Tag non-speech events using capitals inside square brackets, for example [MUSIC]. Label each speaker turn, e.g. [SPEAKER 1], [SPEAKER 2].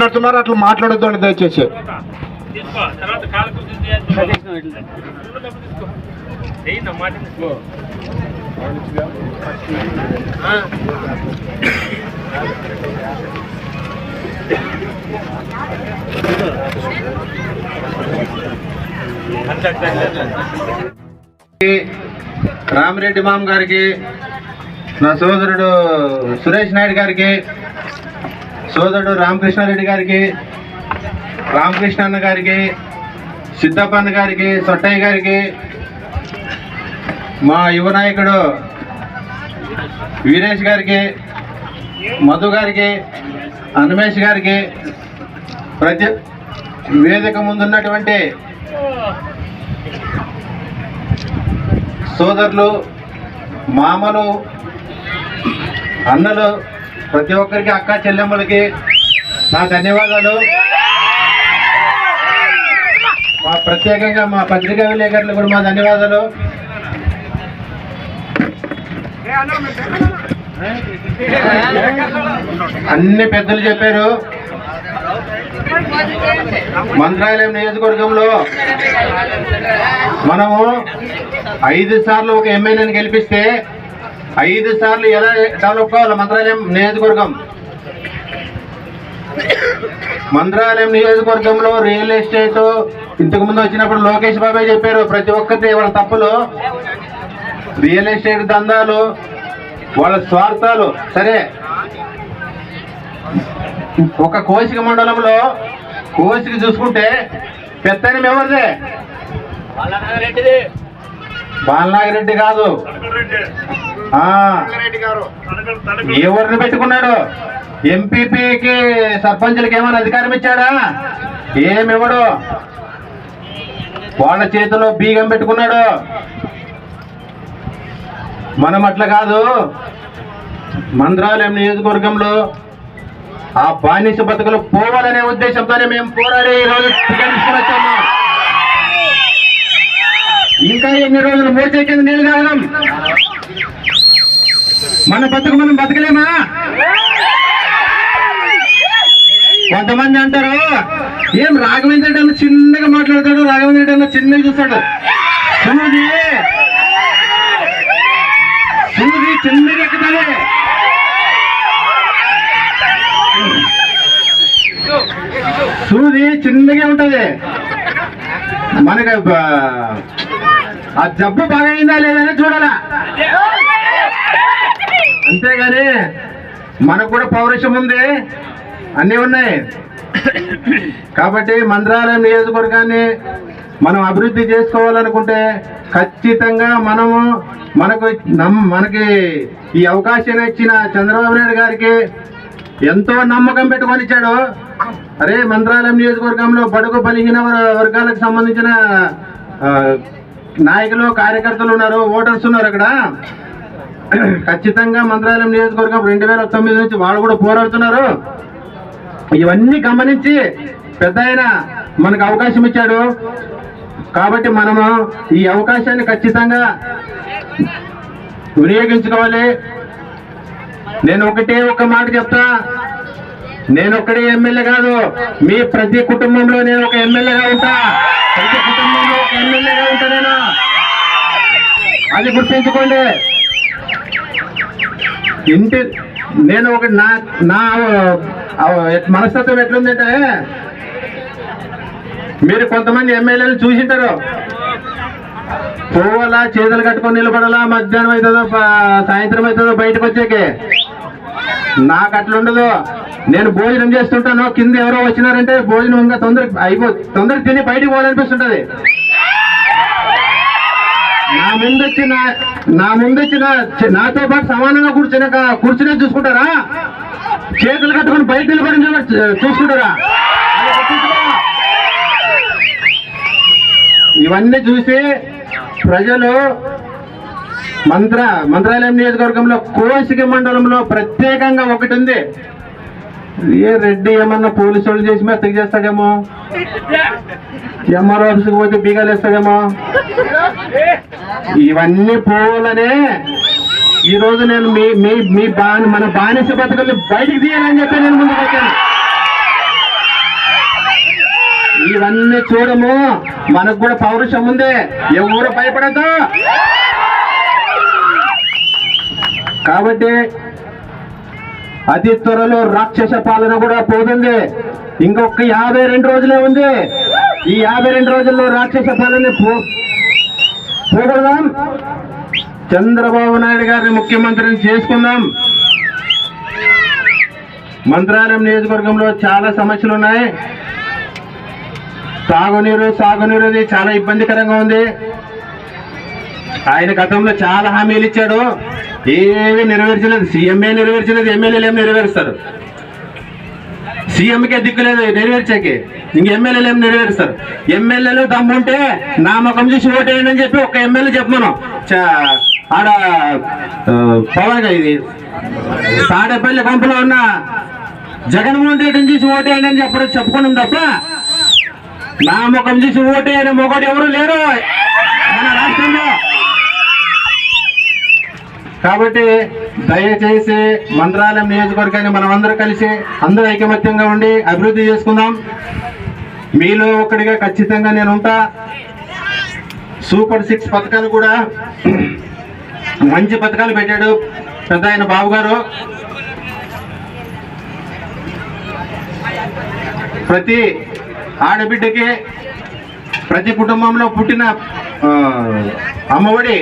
[SPEAKER 1] మాట్లాడుతున్నారు అట్లా మాట్లాడొద్దు అండి దయచేసి.
[SPEAKER 2] రామిరెడ్డి మామ గారికి నా సోదరుడు సురేష్ నాయుడు గారికి సోదరుడు రామకృష్ణారెడ్డి గారికి రామకృష్ణ అన్న గారికి సిద్ధప్పన్న గారికి సొట్టయ్య గారికి మా యువ నాయకుడు వీరేష్ గారికి మధు గారికి అన్మేష్ గారికి ప్రతి వేదిక ముందున్నటువంటి సోదరులు మామలు అన్నలు ప్రతి ఒక్కరికి అక్క చెల్లెమ్మలకి నా ధన్యవాదాలు. మా ప్రత్యేకంగా మా పత్రికా విలేకరులు కూడా మా ధన్యవాదాలు. అన్ని పెద్దలు చెప్పారు. మంత్రాలయం నియోజకవర్గంలో మనము ఐదు సార్లు ఒక ఎమ్మెల్యేని గెలిపిస్తే ఐదు సార్లు ఎలా డెవలప్ కావాలి? మంత్రాలయం నియోజకవర్గం. మంత్రాలయం నియోజకవర్గంలో రియల్ ఎస్టేట్ ఇంతకు ముందు వచ్చినప్పుడు లోకేష్ బాబాయ్ చెప్పారు ప్రతి ఒక్కటి వాళ్ళ తప్పులు. రియల్ ఎస్టేట్ దందాలు వాళ్ళ స్వార్థాలు. సరే. ఒక కోసిక మండలంలో కోసిక చూసుకుంటే పెత్తనం ఎవరిదే? బాలనాగిరెడ్డి కాదు. ఎవరిని పెట్టుకున్నాడు? ఎంపీపీకి సర్పంచులకి ఏమైనా అధికారం ఇచ్చాడా? ఏమివ్వడు? వాళ్ళ చేతిలో బీగం పెట్టుకున్నాడు. మనం అట్లా కాదు. మంత్రాలయం నియోజకవర్గంలో ఆ బానిస బతుకులు పోవాలనే ఉద్దేశంతోనే మేము పోరాడి ఈ రోజు టికెట్ తీసుకుని వచ్చాము. ఇంకా ఎన్ని రోజులు మోచేకింది నీళ్ళు తాగడం? మన బతుకు మనం బతకలేమా? కొంతమంది అంటారు ఏం రాఘవేంద్ర రెడ్డి అన్న చిన్నగా మాట్లాడతాడు రాఘవేంద్ర రెడ్డి అన్న చిన్నగా చూస్తాడు. సూది సూది చిన్నగా ఎక్కుతాడు. సూది చిన్నగా ఉంటది మనకి ఆ జబ్బు బాగా అయిందా లేదని చూడాలా? అంతేగాని మనకు కూడా పౌరుషం ఉంది. అన్నీ ఉన్నాయి. కాబట్టి మంత్రాలయం నియోజకవర్గాన్ని మనం అభివృద్ధి చేసుకోవాలనుకుంటే ఖచ్చితంగా మనము మనకు నమ్ మనకి ఈ అవకాశం ఇచ్చిన చంద్రబాబు నాయుడు గారికి ఎంతో నమ్మకం పెట్టుకొని ఇచ్చాడు. అరే మంత్రాలయం నియోజకవర్గంలో బడుగు బలిహీన వర్గాలకు సంబంధించిన నాయకులు కార్యకర్తలు ఉన్నారు ఓటర్స్ ఉన్నారు అక్కడ. [CLEARS THROAT] ఖచ్చితంగా మంత్రాలయం నియోజకవర్గం రెండు వేల తొమ్మిది నుంచి వాళ్ళు కూడా పోరాడుతున్నారు. ఇవన్నీ గమనించి పెద్ద మనకు అవకాశం ఇచ్చాడు. కాబట్టి మనము ఈ అవకాశాన్ని ఖచ్చితంగా వినియోగించుకోవాలి. నేను ఒకటే ఒక మాట చెప్తా. నేను ఒక్కడే ఎమ్మెల్యే కాదు. మీ ప్రతి కుటుంబంలో నేను ఒక ఎమ్మెల్యేగా ఉంటా. ప్రతి కుటుంబంలో ఒక ఎమ్మెల్యేగా ఉంటా నేను. అది గుర్తుంచుకోండి. ఇంటి నేను ఒక నా నా మనస్తత్వం ఎట్లుందంటే మీరు కొంతమంది ఎమ్మెల్యేలు చూసింటారు. పోవాలా చేతులు కట్టుకొని నిలబడాలా మధ్యాహ్నం అవుతుందో సాయంత్రం అవుతుందో బయటకు వచ్చాకే? నాకు అట్లుండదు. నేను భోజనం చేస్తుంటాను కింద ఎవరో వచ్చినారంటే భోజనం ఇంకా తొందర అయిపో తొందర తిని బయటకు పోవాలనిపిస్తుంటది. నా ముందు వచ్చిన నా ముందు వచ్చిన నాతో పాటు సమానంగా కూర్చుని కూర్చునే చూసుకుంటారా? చేతులు కట్టుకొని బయట నిలబడి చూసుకుంటారా? ఇవన్నీ చూసి ప్రజలు మంత్ర మంత్రాలయం నియోజకవర్గంలో కోసిక మండలంలో ప్రత్యేకంగా ఒకటి ఉంది. ఏ రెడ్డి ఏమన్నా పోలీసు వాళ్ళు చేసి మెత్తకి చేస్తాడేమో? ఎంఆర్ ఆఫీస్కి పోతే బీగాలు వేస్తాడేమో? ఇవన్నీ పోవాలనే ఈ రోజు నేను మీ మీ మీ బాని మన బానిస బతుకుల్ని బయటికి తీయాలని చెప్పి నేను ముందుకు వచ్చాను. ఇవన్నీ చూడము. మనకు కూడా పౌరుషం ఉంది. ఎవరు భయపడద్దు. కాబట్టి అతి త్వరలో రాక్షస పాలన కూడా పోతుంది. ఇంకొక యాభై రెండు రోజులే ఉంది. ఈ యాభై రెండు రోజుల్లో రాక్షస పాలన పోగొడదాం. చంద్రబాబు నాయుడు గారిని ముఖ్యమంత్రిని చేసుకుందాం. మంత్రాలయం నియోజకవర్గంలో చాలా సమస్యలు ఉన్నాయి. తాగునీరు సాగునీరు చాలా ఇబ్బందికరంగా ఉంది. ఆయన గతంలో చాలా హామీలు ఇచ్చాడు. ఏమి నెరవేర్చలేదు. సీఎంఏ నెరవేర్చలేదు ఎమ్మెల్యేలు ఏం నెరవేరుస్తారు? సీఎంకే దిక్కు లేదు నెరవేర్చాకి. ఇంక ఎమ్మెల్యేలు ఏం నెరవేరుస్తారు? ఎమ్మెల్యేలు దమ్ముంటే నా ముఖం చూసి ఓటేయండి అని చెప్పి ఒక ఎమ్మెల్యే చెప్పమను చ- ఆడ ఆ, పవన్ ఇది. తాడేపల్లి పంపులో ఉన్న జగన్మోహన్ రెడ్డిని చూసి ఓటేయండి అని చెప్పడం చెప్పుకున్నాం తప్ప నా ముఖం చూసి ఓటేయని మొగడు ఎవరు లేరు. మన రాష్ట్రంలో కాబట్టి దయచేసి మంత్రాలయం నియోజకవర్గాన్ని మనం అందరూ కలిసి అందరూ ఐకమత్యంగా ఉండి అభివృద్ధి చేసుకుందాం. మీలో ఒక్కడిగా ఖచ్చితంగా నేను ఉంటా. సూపర్ సిక్స్ పథకాలు కూడా మంచి పథకాలు పెట్టాడు పెద్ద ఆయన బాబు గారు. ప్రతి ఆడబిడ్డకి ప్రతి కుటుంబంలో పుట్టిన అమ్మఒడి